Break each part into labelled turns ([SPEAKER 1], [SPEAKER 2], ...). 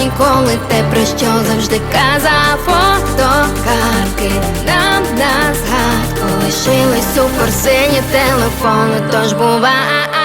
[SPEAKER 1] ніколи те, про що завжди казав фотокартки. Нам на згадку лишились суперсині телефону, тож бувай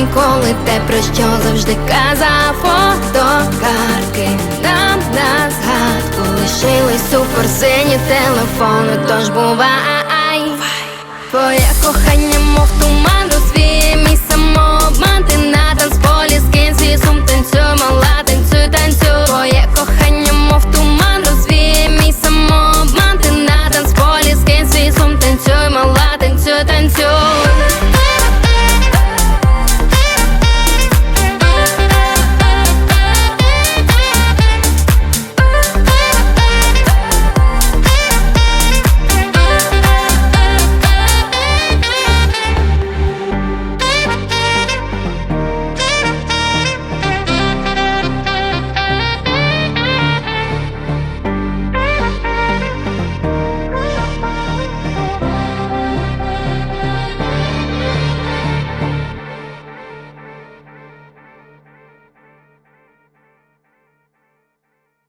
[SPEAKER 1] ніколи те, про що завжди казав Фотокартки нам на згадку Лишились суперсині телефони, тож бувай. Твоє кохання, мов туман, розвіє мій самообман. Ти на танцполі, скинь свій сум, танцюй, мала, танцюй, танцюй. Твоє кохання, мов туман, розвіє мій самообман. Ти на танцполі, скинь свій сум, танцюй, мала, танцюй, танцюй